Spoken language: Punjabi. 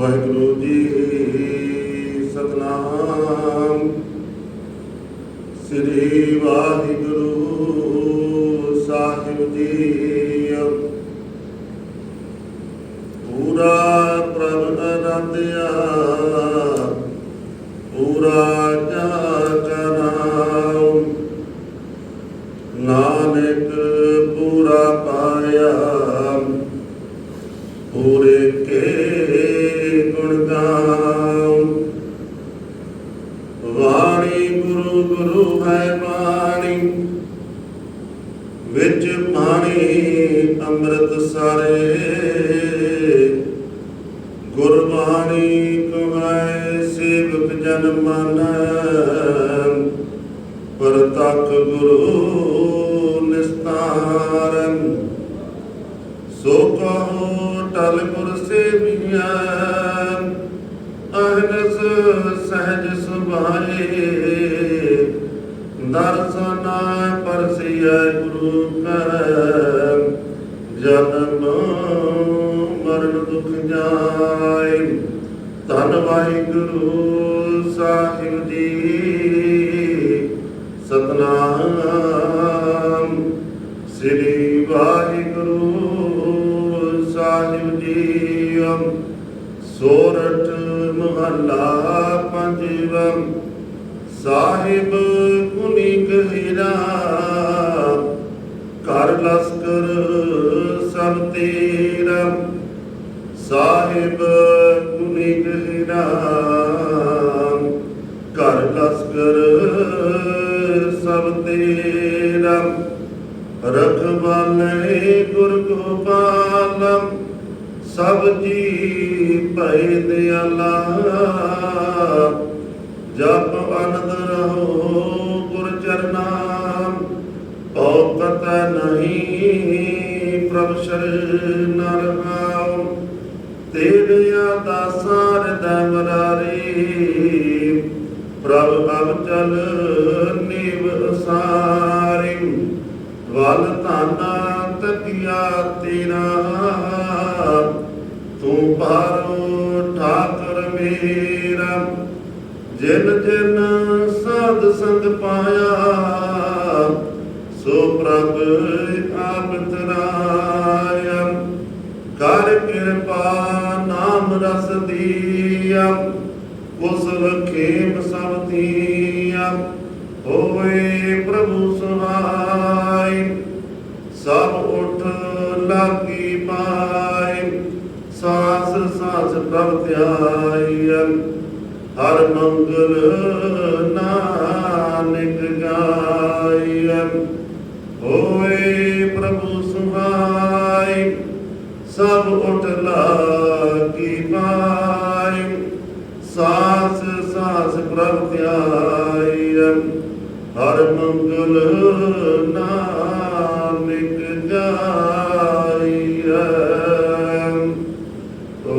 ਵਾਹਿਗੁਰੂ ਜੀ ਸਤਨਾਮ। ਸ੍ਰੀ ਵਾਹਿਗੁਰੂ ਸਾਹਿਬ ਜੀ ਪੂਰਾ ਪ੍ਰਭ ਅਨੰਦਿਆ, ਪੂਰਾ ਜਾ ਨਾਨਕ ਪੂਰਾ ਪਾਇਆ, ਪੂਰੇ ਕੇ ਗੁਣ ਗਾਉ ਵਾਣੀ ਗੁਰੂ ਗੁਰੂ ਹੈ ਬਾਣੀ। ਵਿੱਚ ਪਾਣੀ ਅੰਮ੍ਰਿਤ ਸਾਰੇ। ਗੁਰਬਾਣੀ ਕਮਾਏ ਸੇਵਕ ਜਨ ਮਨ। ਪਰਤਖ ਗੁਰੂ ਸੋ ਕਹੋ ਟਲ ਪੁਰ ਸੇਵੀਆਂ ਅਹਨਸ ਸਹਿਜ ਸੁਭਾਏ। ਦਰਸ਼ਨ ਪਰਸਿਐ ਗੁਰੂ ਕੈ ਜਨਮ ਮਰਨ ਦੁਖ ਜਾਏ। ਧੰਨ ਵਾਹਿਗੁਰੂ ਸਾਹਿਬ ਜੀ। ਸਤਨਾਮ। ਸ੍ਰੀ ਜੀ ਸੋਰਠ ਮਹੱਲਾ ਪੰਜਵਮ ਸਾਹਿਬ ਕੁਨੀ ਗਹਿਰਾ ਕਰ ਲਸਕਰ ਸਭ ਤੇਰਾ ਸਾਹਿਬ ਕੁਨੀ ਗਹਿਰਾ ਕਰ ਲਸਕਰ ਸਭ ਤੇਰਾ ਰਖਵਾਲੇ ਗੁਰ ਗੋਪਾਲਮ ਸਭ ਜੀ ਭੈ ਦਿਆਲਾ, ਜਪ ਅਨੰਦ ਰਹੋ ਗੁਰ ਚਰਨਾਮ ਭਉ ਨਹੀਂ ਪ੍ਰਭ ਸ਼ਰਨ ਰਹਾਉ ਤੇਰਿਆ ਦਾਸਾਰ ਦਮਰਾਰੀ ਪ੍ਰਭ ਅਬ ਚਲ ਨੀਵ ਸਾਰਿ। ਵਲ ਧਾਨਾ ਤਕਿਆ ਤੇਰਾ ਤੂੰ ਪਾਰੋ ਠਾਕੁਰ ਮੇਰਾ, ਜਿਨ ਜਿਨ ਸਾਧ ਸੰਗ ਪਾਇਆ, ਸੋ ਪ੍ਰਭ ਆਪ ਤਰਾਇਆ ਕਰ ਕਿਰਪਾ ਨਾਮ ਰਸ ਦੀਆ ਉਸ ਲਖੇਮ ਸਭ ਦੀਆ ਹੋਏ ਪ੍ਰਭੂ ਸਹਾਈ ਪ੍ਰਭ ਧਿਆਇਨ ਹਰ ਮੰਗਲ ਨਾਨਕ ਗਾਇਨ ਹੋਏ ਪ੍ਰਭੂ ਸੁਹਾਈ ਸਭ ਉਠ ਲਾਗੀ ਪਾਈ। ਸਾਸ ਸਾਸ ਪ੍ਰਭ ਧਿਆਇਨ ਹਰ ਮੰਗਲ ਨਾਨਕ ਗਾਇਨ